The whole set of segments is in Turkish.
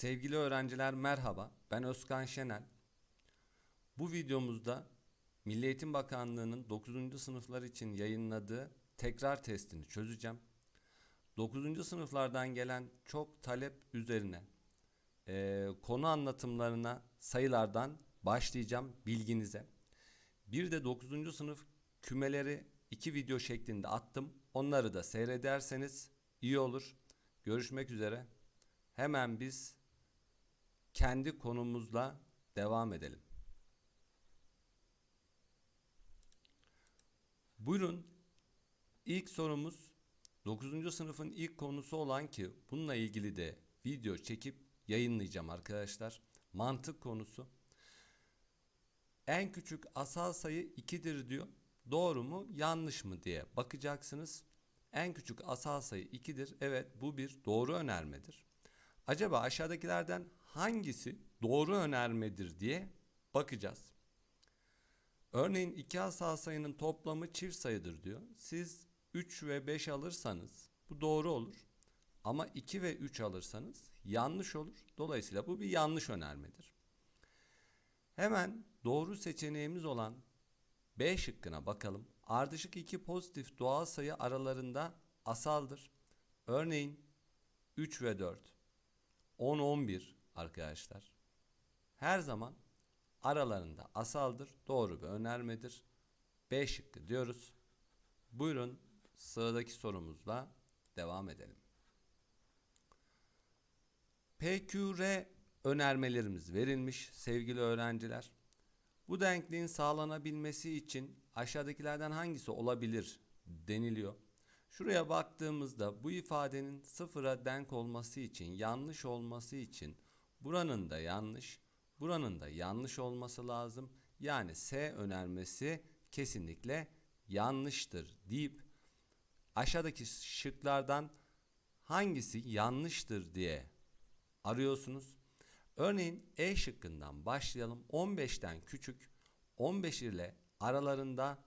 Sevgili öğrenciler merhaba. Ben Özkan Şenel. Bu videomuzda Milli Eğitim Bakanlığı'nın 9. sınıflar için yayınladığı tekrar testini çözeceğim. 9. sınıflardan gelen çok talep üzerine eee, konu anlatımlarına sayılardan başlayacağım bilginize. Bir de 9. sınıf kümeleri iki video şeklinde attım. Onları da seyrederseniz iyi olur. Görüşmek üzere. Hemen biz kendi konumuzla devam edelim. Buyurun. İlk sorumuz 9. sınıfın ilk konusu olan ki bununla ilgili de video çekip yayınlayacağım arkadaşlar. Mantık konusu. En küçük asal sayı 2'dir diyor. Doğru mu yanlış mı diye bakacaksınız. En küçük asal sayı 2'dir. Evet bu bir doğru önermedir. Acaba aşağıdakilerden hangisi doğru önermedir diye bakacağız. Örneğin iki asal sayının toplamı çift sayıdır diyor. Siz 3 ve 5 alırsanız bu doğru olur. Ama 2 ve 3 alırsanız yanlış olur. Dolayısıyla bu bir yanlış önermedir. Hemen doğru seçeneğimiz olan B şıkkına bakalım. Ardışık iki pozitif doğal sayı aralarında asaldır. Örneğin 3 ve 4, 10, 11 arkadaşlar. Her zaman aralarında asaldır. Doğru bir önermedir. B şıkkı diyoruz. Buyurun sıradaki sorumuzla devam edelim. PQR önermelerimiz verilmiş sevgili öğrenciler. Bu denkliğin sağlanabilmesi için aşağıdakilerden hangisi olabilir deniliyor. Şuraya baktığımızda bu ifadenin sıfıra denk olması için, yanlış olması için buranın da yanlış, buranın da yanlış olması lazım. Yani S önermesi kesinlikle yanlıştır deyip aşağıdaki şıklardan hangisi yanlıştır diye arıyorsunuz. Örneğin E şıkkından başlayalım. 15'ten küçük 15 ile aralarında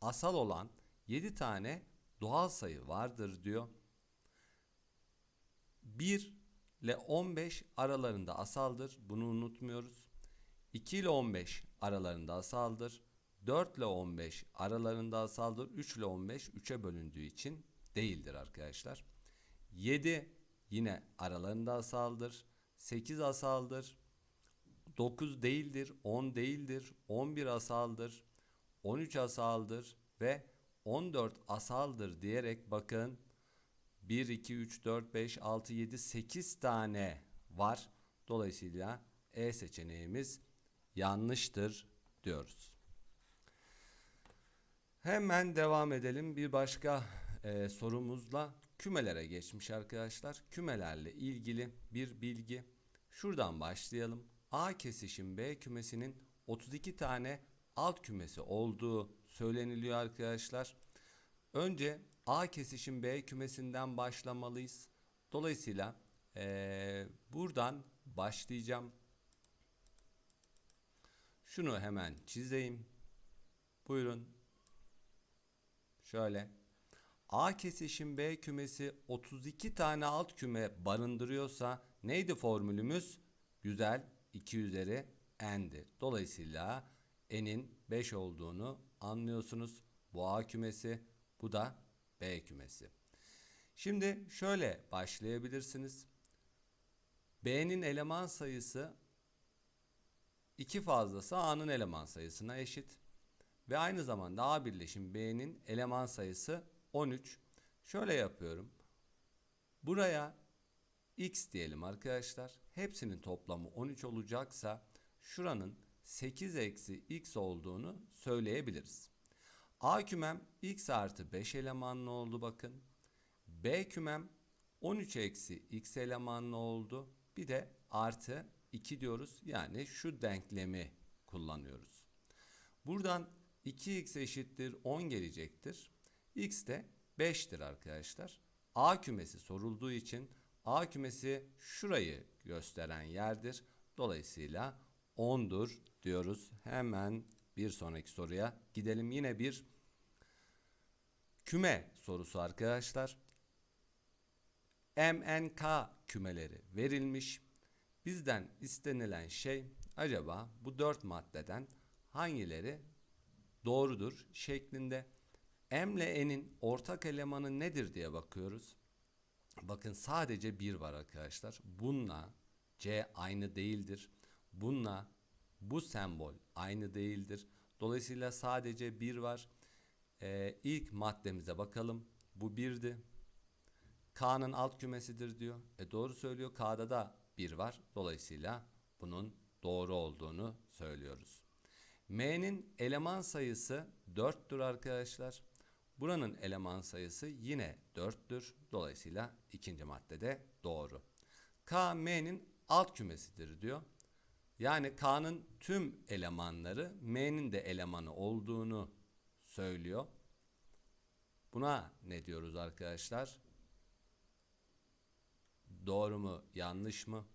asal olan 7 tane doğal sayı vardır diyor. 1 ile 15 aralarında asaldır. Bunu unutmuyoruz. 2 ile 15 aralarında asaldır. 4 ile 15 aralarında asaldır. 3 ile 15 3'e bölündüğü için değildir arkadaşlar. 7 yine aralarında asaldır. 8 asaldır. 9 değildir, 10 değildir, 11 asaldır, 13 asaldır ve 14 asaldır diyerek bakın 1, 2, 3, 4, 5, 6, 7, 8 tane var. Dolayısıyla E seçeneğimiz yanlıştır diyoruz. Hemen devam edelim bir başka e, sorumuzla kümelere geçmiş arkadaşlar. Kümelerle ilgili bir bilgi. Şuradan başlayalım. A kesişim B kümesinin 32 tane alt kümesi olduğu söyleniliyor arkadaşlar. Önce A kesişim B kümesinden başlamalıyız. Dolayısıyla e, buradan başlayacağım. Şunu hemen çizeyim. Buyurun. Şöyle. A kesişim B kümesi 32 tane alt küme barındırıyorsa neydi formülümüz? Güzel 2 üzeri n'di. Dolayısıyla n'in 5 olduğunu anlıyorsunuz. Bu A kümesi, bu da B kümesi. Şimdi şöyle başlayabilirsiniz. B'nin eleman sayısı 2 fazlası A'nın eleman sayısına eşit. Ve aynı zamanda A birleşim B'nin eleman sayısı 13. Şöyle yapıyorum. Buraya x diyelim arkadaşlar. Hepsinin toplamı 13 olacaksa şuranın 8 eksi x olduğunu söyleyebiliriz. A kümem x artı 5 elemanlı oldu bakın. B kümem 13 eksi x elemanlı oldu. Bir de artı 2 diyoruz. Yani şu denklemi kullanıyoruz. Buradan 2x eşittir 10 gelecektir. X de 5'tir arkadaşlar. A kümesi sorulduğu için A kümesi şurayı gösteren yerdir. Dolayısıyla 10'dur diyoruz. Hemen bir sonraki soruya gidelim. Yine bir küme sorusu arkadaşlar. MNK kümeleri verilmiş. Bizden istenilen şey acaba bu dört maddeden hangileri doğrudur şeklinde. M ile N'in ortak elemanı nedir diye bakıyoruz. Bakın sadece bir var arkadaşlar. Bununla C aynı değildir. Bununla bu sembol aynı değildir. Dolayısıyla sadece bir var. Ee, ilk maddemize bakalım. Bu birdi. K'nın alt kümesidir diyor. E doğru söylüyor. K'da da bir var. Dolayısıyla bunun doğru olduğunu söylüyoruz. M'nin eleman sayısı 4'tür arkadaşlar. Buranın eleman sayısı yine 4'tür. Dolayısıyla ikinci maddede doğru. K M'nin alt kümesidir diyor. Yani K'nın tüm elemanları M'nin de elemanı olduğunu söylüyor. Buna ne diyoruz arkadaşlar? Doğru mu, yanlış mı?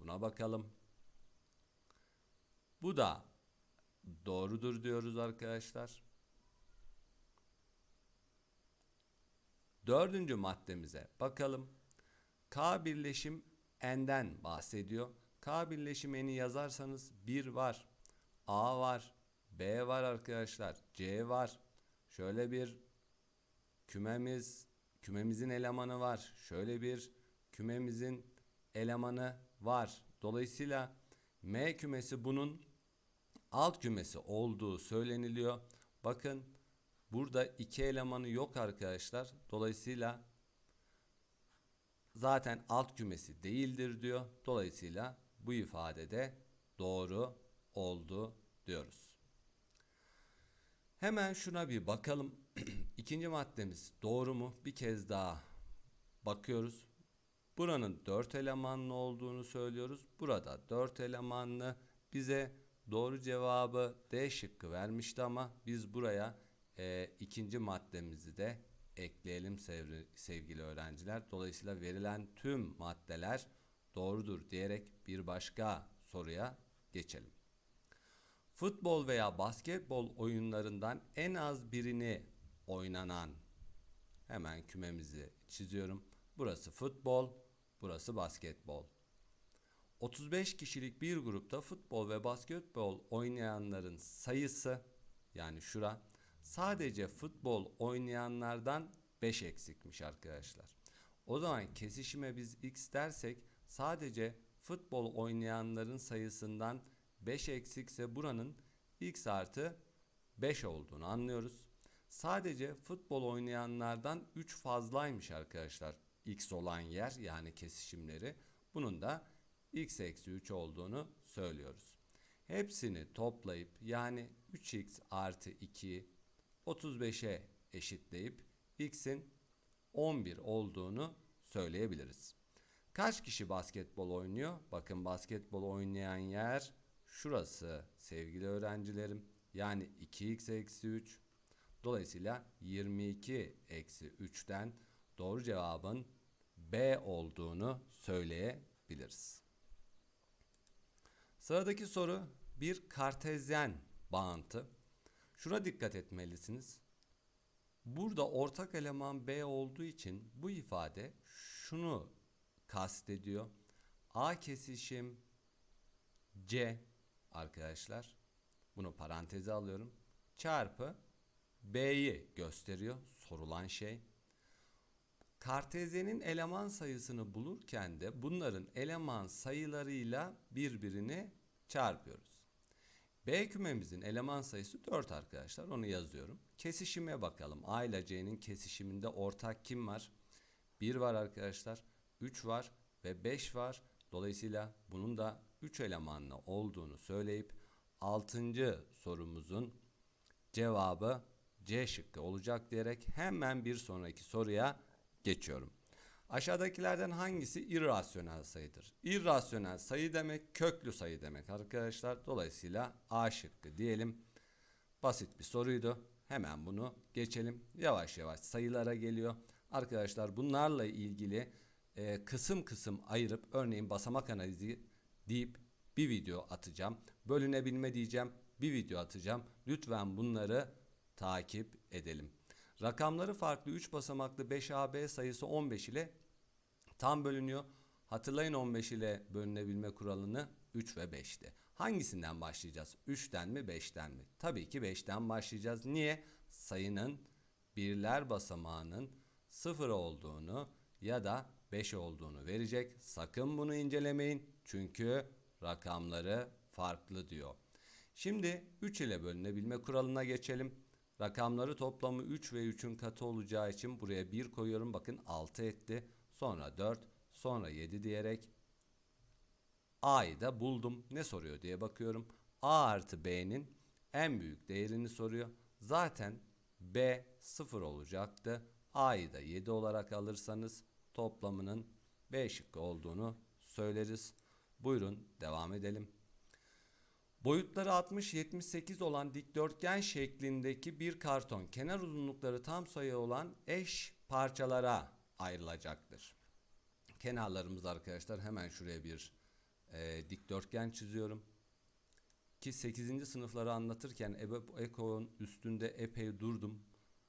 Buna bakalım. Bu da doğrudur diyoruz arkadaşlar. Dördüncü maddemize bakalım. K birleşim n'den bahsediyor. K birleşim n'i yazarsanız 1 var. A var. B var arkadaşlar. C var. Şöyle bir kümemiz, kümemizin elemanı var. Şöyle bir kümemizin elemanı var. Dolayısıyla M kümesi bunun alt kümesi olduğu söyleniliyor. Bakın burada iki elemanı yok arkadaşlar. Dolayısıyla zaten alt kümesi değildir diyor. Dolayısıyla bu ifadede doğru oldu diyoruz. Hemen şuna bir bakalım. İkinci maddemiz doğru mu? Bir kez daha bakıyoruz. Buranın 4 elemanlı olduğunu söylüyoruz. Burada 4 elemanlı bize doğru cevabı D şıkkı vermişti ama biz buraya e, ikinci maddemizi de ekleyelim sevri, sevgili öğrenciler. Dolayısıyla verilen tüm maddeler doğrudur diyerek bir başka soruya geçelim. Futbol veya basketbol oyunlarından en az birini oynanan hemen kümemizi çiziyorum. Burası futbol, burası basketbol. 35 kişilik bir grupta futbol ve basketbol oynayanların sayısı yani şura sadece futbol oynayanlardan 5 eksikmiş arkadaşlar. O zaman kesişime biz x dersek sadece futbol oynayanların sayısından 5 eksikse buranın x artı 5 olduğunu anlıyoruz. Sadece futbol oynayanlardan 3 fazlaymış arkadaşlar x olan yer yani kesişimleri. Bunun da x eksi 3 olduğunu söylüyoruz. Hepsini toplayıp yani 3x artı 2 35'e eşitleyip x'in 11 olduğunu söyleyebiliriz. Kaç kişi basketbol oynuyor? Bakın basketbol oynayan yer şurası sevgili öğrencilerim. Yani 2x eksi 3. Dolayısıyla 22 eksi 3'ten doğru cevabın B olduğunu söyleyebiliriz. Sıradaki soru bir kartezyen bağıntı. Şuna dikkat etmelisiniz. Burada ortak eleman B olduğu için bu ifade şunu kastediyor. A kesişim C arkadaşlar. Bunu paranteze alıyorum. Çarpı B'yi gösteriyor sorulan şey. Kartezyenin eleman sayısını bulurken de bunların eleman sayılarıyla birbirini çarpıyoruz. B kümemizin eleman sayısı 4 arkadaşlar. Onu yazıyorum. Kesişime bakalım. A ile C'nin kesişiminde ortak kim var? 1 var arkadaşlar. 3 var ve 5 var. Dolayısıyla bunun da 3 elemanlı olduğunu söyleyip 6. sorumuzun cevabı C şıkkı olacak diyerek hemen bir sonraki soruya geçiyorum. Aşağıdakilerden hangisi irrasyonel sayıdır? İrrasyonel sayı demek köklü sayı demek arkadaşlar. Dolayısıyla A şıkkı diyelim. Basit bir soruydu. Hemen bunu geçelim. Yavaş yavaş sayılara geliyor. Arkadaşlar bunlarla ilgili e, kısım kısım ayırıp örneğin basamak analizi deyip bir video atacağım. Bölünebilme diyeceğim. Bir video atacağım. Lütfen bunları takip edelim. Rakamları farklı 3 basamaklı 5AB sayısı 15 ile tam bölünüyor. Hatırlayın 15 ile bölünebilme kuralını 3 ve 5'ti. Hangisinden başlayacağız? 3'ten mi 5'ten mi? Tabii ki 5'ten başlayacağız. Niye? Sayının birler basamağının 0 olduğunu ya da 5 olduğunu verecek. Sakın bunu incelemeyin. Çünkü rakamları farklı diyor. Şimdi 3 ile bölünebilme kuralına geçelim. Rakamları toplamı 3 ve 3'ün katı olacağı için buraya 1 koyuyorum. Bakın 6 etti. Sonra 4, sonra 7 diyerek A'yı da buldum. Ne soruyor diye bakıyorum. A artı B'nin en büyük değerini soruyor. Zaten B 0 olacaktı. A'yı da 7 olarak alırsanız toplamının B şıkkı olduğunu söyleriz. Buyurun devam edelim. Boyutları 60-78 olan dikdörtgen şeklindeki bir karton kenar uzunlukları tam sayı olan eş parçalara ayrılacaktır. Kenarlarımız arkadaşlar hemen şuraya bir e, dikdörtgen çiziyorum. Ki 8. sınıfları anlatırken Ebe- Eko'nun üstünde epey durdum.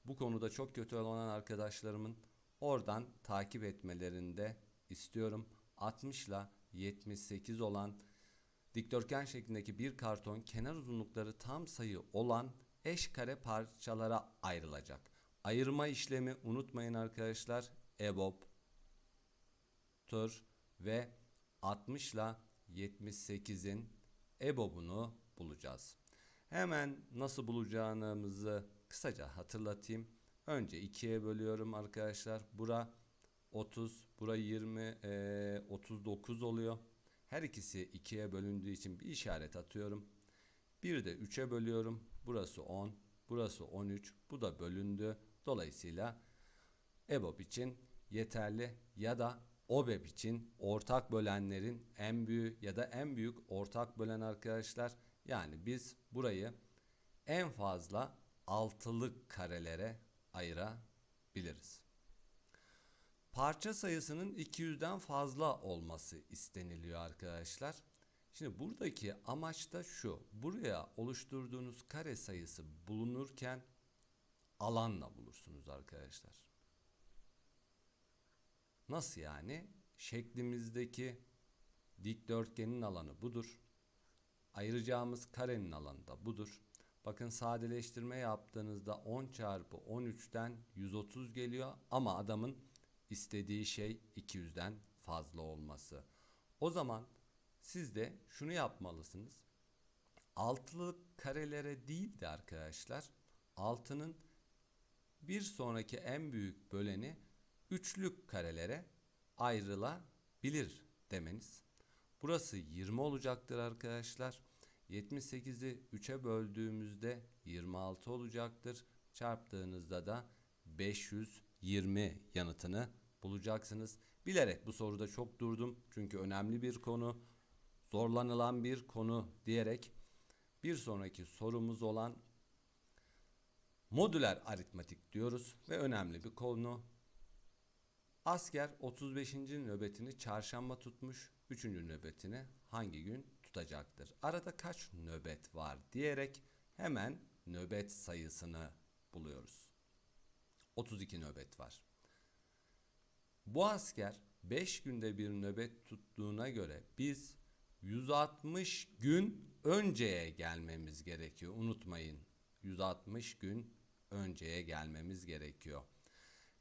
Bu konuda çok kötü olan arkadaşlarımın oradan takip etmelerini de istiyorum. 60 ile 78 olan dikdörtgen şeklindeki bir karton kenar uzunlukları tam sayı olan eş kare parçalara ayrılacak. Ayırma işlemi unutmayın arkadaşlar. EBOB, tır ve 60 ile 78'in EBOB'unu bulacağız. Hemen nasıl bulacağımızı kısaca hatırlatayım. Önce 2'ye bölüyorum arkadaşlar. Bura 30, bura 20, eee, 39 oluyor. Her ikisi 2'ye bölündüğü için bir işaret atıyorum. Bir de 3'e bölüyorum. Burası 10, burası 13. Bu da bölündü. Dolayısıyla EBOB için yeterli ya da OBEB için ortak bölenlerin en büyüğü ya da en büyük ortak bölen arkadaşlar. Yani biz burayı en fazla altılık karelere ayırabiliriz. Parça sayısının 200'den fazla olması isteniliyor arkadaşlar. Şimdi buradaki amaç da şu. Buraya oluşturduğunuz kare sayısı bulunurken alanla bulursunuz arkadaşlar. Nasıl yani? Şeklimizdeki dikdörtgenin alanı budur. Ayıracağımız karenin alanı da budur. Bakın sadeleştirme yaptığınızda 10 çarpı 13'ten 130 geliyor ama adamın istediği şey 200'den fazla olması. O zaman siz de şunu yapmalısınız. Altılık karelere değil de arkadaşlar altının bir sonraki en büyük böleni üçlük karelere ayrılabilir demeniz. Burası 20 olacaktır arkadaşlar. 78'i 3'e böldüğümüzde 26 olacaktır. Çarptığınızda da 520 yanıtını bulacaksınız. Bilerek bu soruda çok durdum. Çünkü önemli bir konu, zorlanılan bir konu diyerek bir sonraki sorumuz olan modüler aritmatik diyoruz ve önemli bir konu. Asker 35. nöbetini çarşamba tutmuş, 3. nöbetini hangi gün tutacaktır? Arada kaç nöbet var diyerek hemen nöbet sayısını buluyoruz. 32 nöbet var. Bu asker 5 günde bir nöbet tuttuğuna göre biz 160 gün önceye gelmemiz gerekiyor. Unutmayın. 160 gün önceye gelmemiz gerekiyor.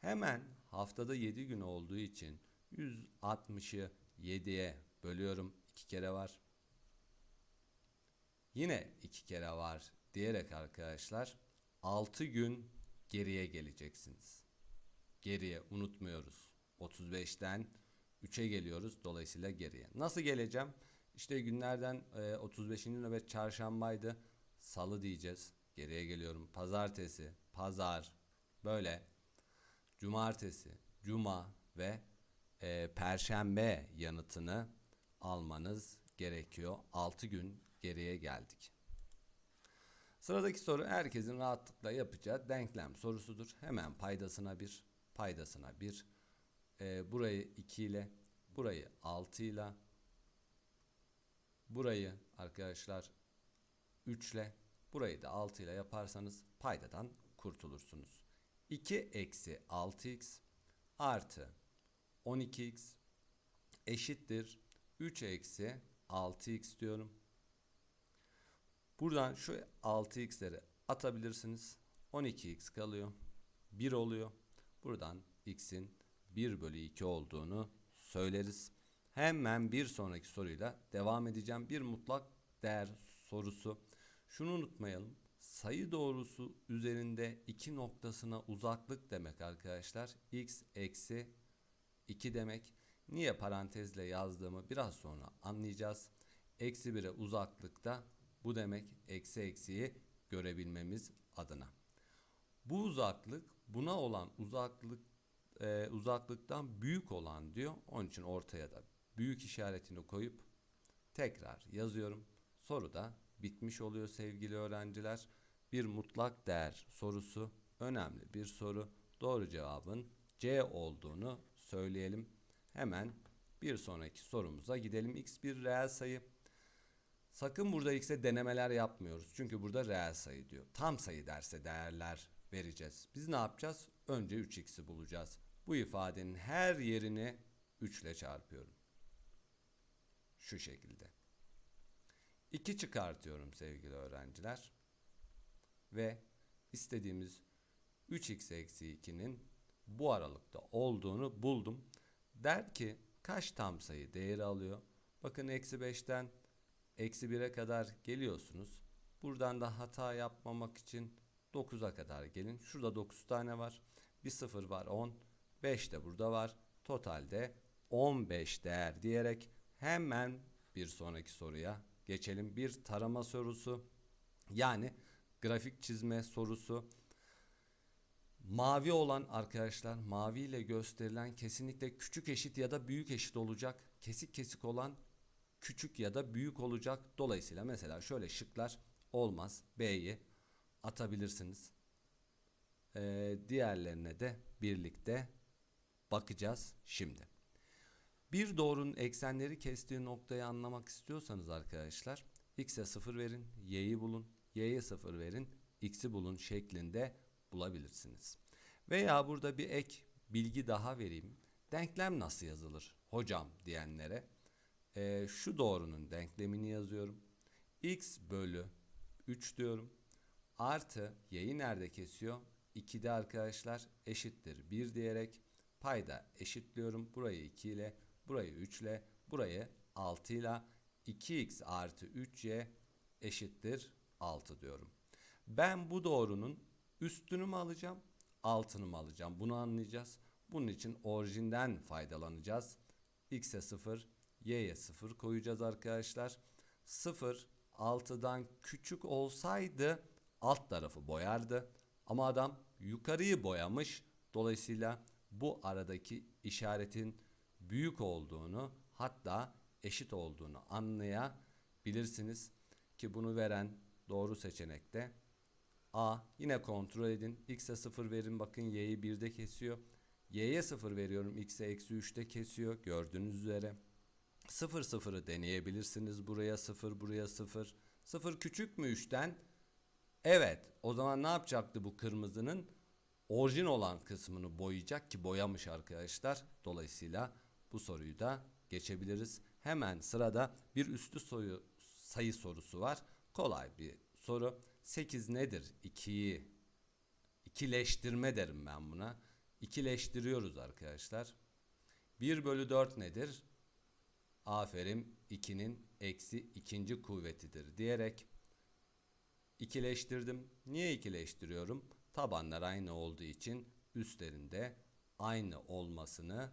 Hemen haftada 7 gün olduğu için 160'ı 7'ye bölüyorum. 2 kere var. Yine 2 kere var diyerek arkadaşlar 6 gün geriye geleceksiniz. Geriye unutmuyoruz. 35'ten 3'e geliyoruz. Dolayısıyla geriye. Nasıl geleceğim? İşte günlerden e, 35. nöbet çarşambaydı. Salı diyeceğiz. Geriye geliyorum. Pazartesi, pazar böyle. Cumartesi, cuma ve e, perşembe yanıtını almanız gerekiyor. 6 gün geriye geldik. Sıradaki soru herkesin rahatlıkla yapacağı denklem sorusudur. Hemen paydasına bir, paydasına bir. E, burayı 2 ile, burayı 6 ile, burayı arkadaşlar 3 ile, burayı da 6 ile yaparsanız paydadan kurtulursunuz. 2 eksi 6x artı 12x eşittir 3 eksi 6x diyorum. Buradan şu 6x'leri atabilirsiniz. 12x kalıyor. 1 oluyor. Buradan x'in 1 bölü 2 olduğunu söyleriz. Hemen bir sonraki soruyla devam edeceğim. Bir mutlak değer sorusu. Şunu unutmayalım. Sayı doğrusu üzerinde iki noktasına uzaklık demek arkadaşlar. x eksi 2 demek. Niye parantezle yazdığımı biraz sonra anlayacağız. Eksi 1'e uzaklıkta bu demek eksi eksiyi görebilmemiz adına. Bu uzaklık buna olan uzaklık e, uzaklıktan büyük olan diyor. Onun için ortaya da büyük işaretini koyup tekrar yazıyorum. Soru da bitmiş oluyor sevgili öğrenciler. Bir mutlak değer sorusu önemli bir soru. Doğru cevabın C olduğunu söyleyelim. Hemen bir sonraki sorumuza gidelim. X bir reel sayı. Sakın burada x'e denemeler yapmıyoruz. Çünkü burada reel sayı diyor. Tam sayı derse değerler vereceğiz. Biz ne yapacağız? Önce 3x'i bulacağız. Bu ifadenin her yerini 3 ile çarpıyorum. Şu şekilde. 2 çıkartıyorum sevgili öğrenciler. Ve istediğimiz 3x eksi 2'nin bu aralıkta olduğunu buldum. Der ki kaç tam sayı değeri alıyor? Bakın eksi 5'ten eksi 1'e kadar geliyorsunuz. Buradan da hata yapmamak için 9'a kadar gelin. Şurada 9 tane var. Bir 0 var 10. 5 de burada var. Totalde 15 değer diyerek hemen bir sonraki soruya geçelim. Bir tarama sorusu. Yani grafik çizme sorusu. Mavi olan arkadaşlar mavi ile gösterilen kesinlikle küçük eşit ya da büyük eşit olacak. Kesik kesik olan küçük ya da büyük olacak. Dolayısıyla mesela şöyle şıklar olmaz. B'yi atabilirsiniz. Ee, diğerlerine de birlikte bakacağız şimdi. Bir doğrunun eksenleri kestiği noktayı anlamak istiyorsanız arkadaşlar x'e 0 verin, y'yi bulun, y'ye 0 verin, x'i bulun şeklinde bulabilirsiniz. Veya burada bir ek bilgi daha vereyim. Denklem nasıl yazılır hocam diyenlere e, şu doğrunun denklemini yazıyorum. x bölü 3 diyorum. Artı y'yi nerede kesiyor? 2'de arkadaşlar eşittir 1 diyerek payda eşitliyorum. Burayı 2 ile, burayı 3 ile, burayı 6 ile 2x artı 3y eşittir 6 diyorum. Ben bu doğrunun üstünü mü alacağım, altını mı alacağım? Bunu anlayacağız. Bunun için orijinden faydalanacağız. x'e 0, y'ye 0 koyacağız arkadaşlar. 0 6'dan küçük olsaydı alt tarafı boyardı. Ama adam yukarıyı boyamış. Dolayısıyla bu aradaki işaretin büyük olduğunu hatta eşit olduğunu anlayabilirsiniz. Ki bunu veren doğru seçenekte A. Yine kontrol edin. X'e 0 verin bakın y'yi 1'de kesiyor. Y'ye 0 veriyorum. X'e eksi 3'te kesiyor. Gördüğünüz üzere. 0 0'ı deneyebilirsiniz. Buraya 0 buraya 0. 0 küçük mü 3'ten? Evet. O zaman ne yapacaktı bu kırmızının? Orijin olan kısmını boyayacak ki boyamış arkadaşlar. Dolayısıyla bu soruyu da geçebiliriz. Hemen sırada bir üstü soyu, sayı sorusu var. Kolay bir soru. 8 nedir? 2'yi ikileştirme derim ben buna. İkileştiriyoruz arkadaşlar. 1 bölü 4 nedir? Aferin 2'nin eksi ikinci kuvvetidir diyerek ikileştirdim. Niye ikileştiriyorum? Tabanlar aynı olduğu için üstlerinde aynı olmasını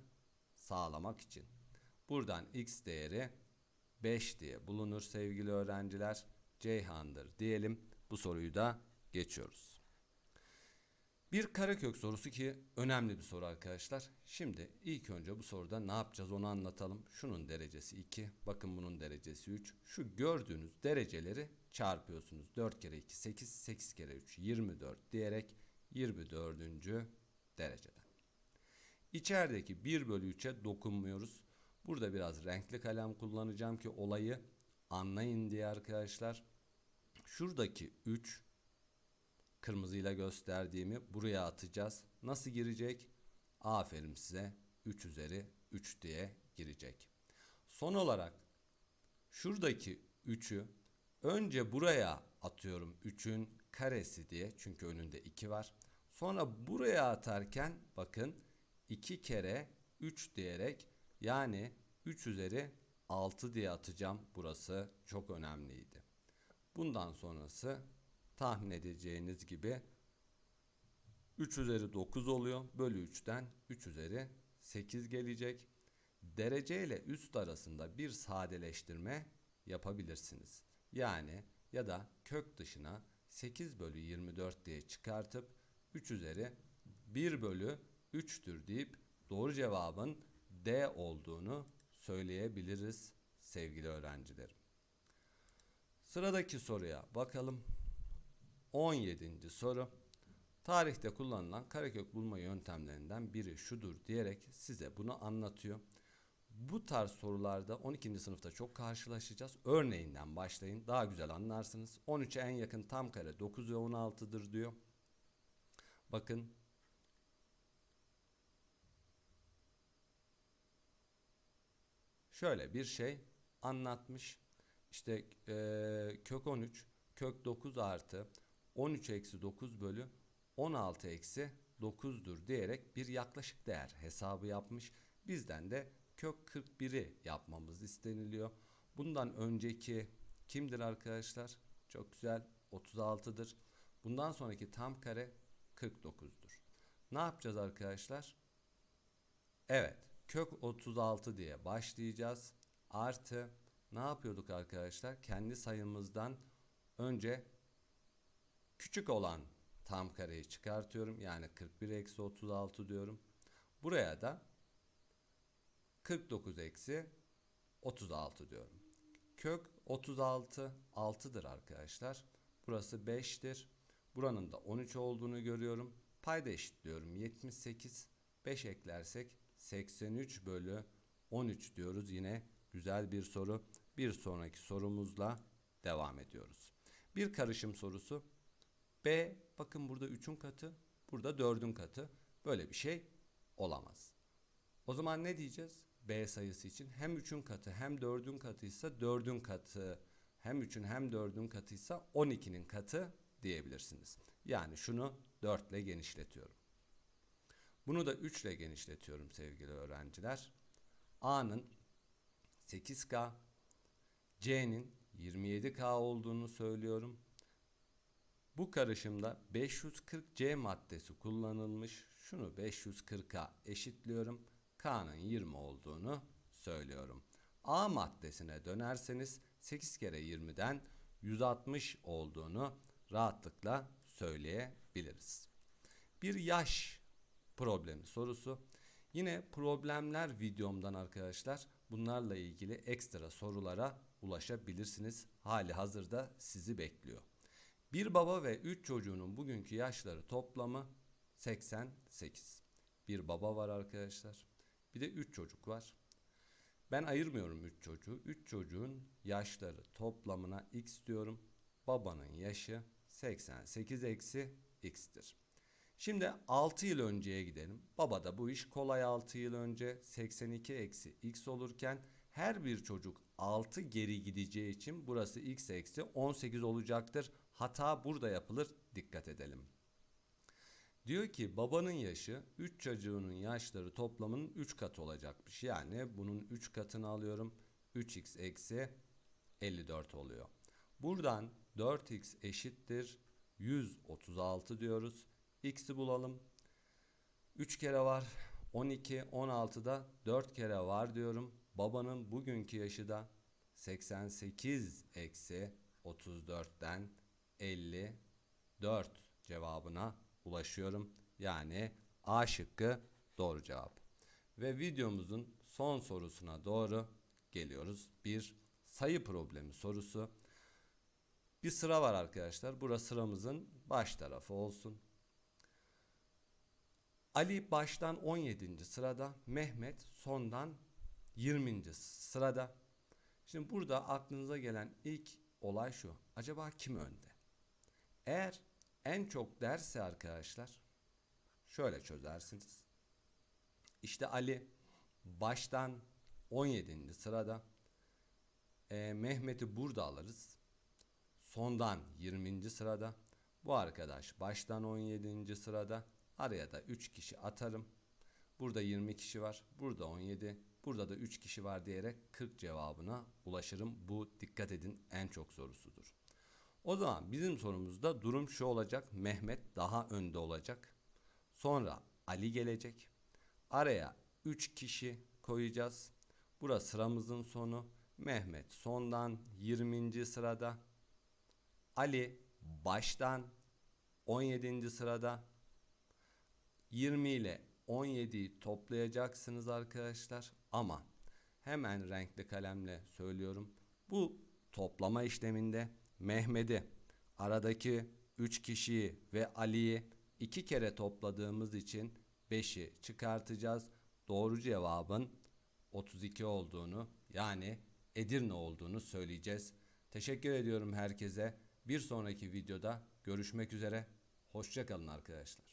sağlamak için. Buradan x değeri 5 diye bulunur sevgili öğrenciler. Ceyhan'dır diyelim. Bu soruyu da geçiyoruz. Bir karekök sorusu ki önemli bir soru arkadaşlar. Şimdi ilk önce bu soruda ne yapacağız onu anlatalım. Şunun derecesi 2, bakın bunun derecesi 3. Şu gördüğünüz dereceleri çarpıyorsunuz. 4 kere 2 8, 8 kere 3 24 diyerek 24. dereceden. İçerideki 1 bölü 3'e dokunmuyoruz. Burada biraz renkli kalem kullanacağım ki olayı anlayın diye arkadaşlar. Şuradaki 3 kırmızıyla gösterdiğimi buraya atacağız. Nasıl girecek? Aferin size 3 üzeri 3 diye girecek. Son olarak şuradaki 3'ü önce buraya atıyorum 3'ün karesi diye çünkü önünde 2 var. Sonra buraya atarken bakın 2 kere 3 diyerek yani 3 üzeri 6 diye atacağım. Burası çok önemliydi. Bundan sonrası tahmin edeceğiniz gibi 3 üzeri 9 oluyor. Bölü 3'ten 3 üzeri 8 gelecek. Derece ile üst arasında bir sadeleştirme yapabilirsiniz. Yani ya da kök dışına 8 bölü 24 diye çıkartıp 3 üzeri 1 bölü 3'tür deyip doğru cevabın D olduğunu söyleyebiliriz sevgili öğrencilerim. Sıradaki soruya bakalım. 17. soru. Tarihte kullanılan karekök bulma yöntemlerinden biri şudur diyerek size bunu anlatıyor. Bu tarz sorularda 12. sınıfta çok karşılaşacağız. Örneğinden başlayın. Daha güzel anlarsınız. 13'e en yakın tam kare 9 ve 16'dır diyor. Bakın şöyle bir şey anlatmış. İşte eee, kök 13 kök 9 artı 13 eksi 9 bölü 16 eksi 9'dur diyerek bir yaklaşık değer hesabı yapmış. Bizden de kök 41'i yapmamız isteniliyor. Bundan önceki kimdir arkadaşlar? Çok güzel 36'dır. Bundan sonraki tam kare 49'dur. Ne yapacağız arkadaşlar? Evet, kök 36 diye başlayacağız. Artı ne yapıyorduk arkadaşlar? Kendi sayımızdan önce küçük olan tam kareyi çıkartıyorum. Yani 41 eksi 36 diyorum. Buraya da 49 eksi 36 diyorum. Kök 36 6'dır arkadaşlar. Burası 5'tir. Buranın da 13 olduğunu görüyorum. Payda eşitliyorum. 78 5 eklersek 83 bölü 13 diyoruz. Yine güzel bir soru. Bir sonraki sorumuzla devam ediyoruz. Bir karışım sorusu. B bakın burada 3'ün katı, burada 4'ün katı. Böyle bir şey olamaz. O zaman ne diyeceğiz? B sayısı için hem 3'ün katı hem 4'ün katıysa 4'ün katı hem 3'ün hem 4'ün katıysa 12'nin katı diyebilirsiniz. Yani şunu 4 ile genişletiyorum. Bunu da 3 ile genişletiyorum sevgili öğrenciler. A'nın 8K, C'nin 27K olduğunu söylüyorum. Bu karışımda 540C maddesi kullanılmış. Şunu 540'a eşitliyorum. K'nın 20 olduğunu söylüyorum. A maddesine dönerseniz 8 kere 20'den 160 olduğunu rahatlıkla söyleyebiliriz. Bir yaş problemi sorusu. Yine problemler videomdan arkadaşlar bunlarla ilgili ekstra sorulara ulaşabilirsiniz. Hali hazırda sizi bekliyor. Bir baba ve 3 çocuğunun bugünkü yaşları toplamı 88. Bir baba var arkadaşlar. Bir de 3 çocuk var. Ben ayırmıyorum 3 çocuğu. 3 çocuğun yaşları toplamına x diyorum. Babanın yaşı 88 eksi x'tir. Şimdi 6 yıl önceye gidelim. Baba da bu iş kolay 6 yıl önce 82 eksi x olurken her bir çocuk 6 geri gideceği için burası x eksi 18 olacaktır. Hata burada yapılır. Dikkat edelim. Diyor ki babanın yaşı 3 çocuğunun yaşları toplamının 3 katı olacakmış. Yani bunun 3 katını alıyorum. 3x eksi 54 oluyor. Buradan 4x eşittir 136 diyoruz. X'i bulalım. 3 kere var. 12, 16'da 4 kere var diyorum. Babanın bugünkü yaşı da 88 eksi 34'ten 54 cevabına ulaşıyorum. Yani A şıkkı doğru cevap. Ve videomuzun son sorusuna doğru geliyoruz. Bir sayı problemi sorusu. Bir sıra var arkadaşlar. Burası sıramızın baş tarafı olsun. Ali baştan 17. sırada, Mehmet sondan 20. sırada. Şimdi burada aklınıza gelen ilk olay şu. Acaba kim önde? Eğer en çok derse arkadaşlar şöyle çözersiniz. İşte Ali baştan 17. sırada Ee, Mehmet'i burada alırız. Sondan 20. sırada. Bu arkadaş baştan 17. sırada. Araya da 3 kişi atarım. Burada 20 kişi var. Burada 17. Burada da 3 kişi var diyerek 40 cevabına ulaşırım. Bu dikkat edin en çok sorusudur. O zaman bizim sorumuzda durum şu olacak. Mehmet daha önde olacak. Sonra Ali gelecek. Araya 3 kişi koyacağız. Burası sıramızın sonu. Mehmet sondan 20. sırada. Ali baştan 17. sırada. 20 ile 17'yi toplayacaksınız arkadaşlar. Ama hemen renkli kalemle söylüyorum. Bu toplama işleminde Mehmet'i aradaki 3 kişiyi ve Ali'yi iki kere topladığımız için 5'i çıkartacağız. Doğru cevabın 32 olduğunu yani Edirne olduğunu söyleyeceğiz. Teşekkür ediyorum herkese. Bir sonraki videoda görüşmek üzere. Hoşçakalın arkadaşlar.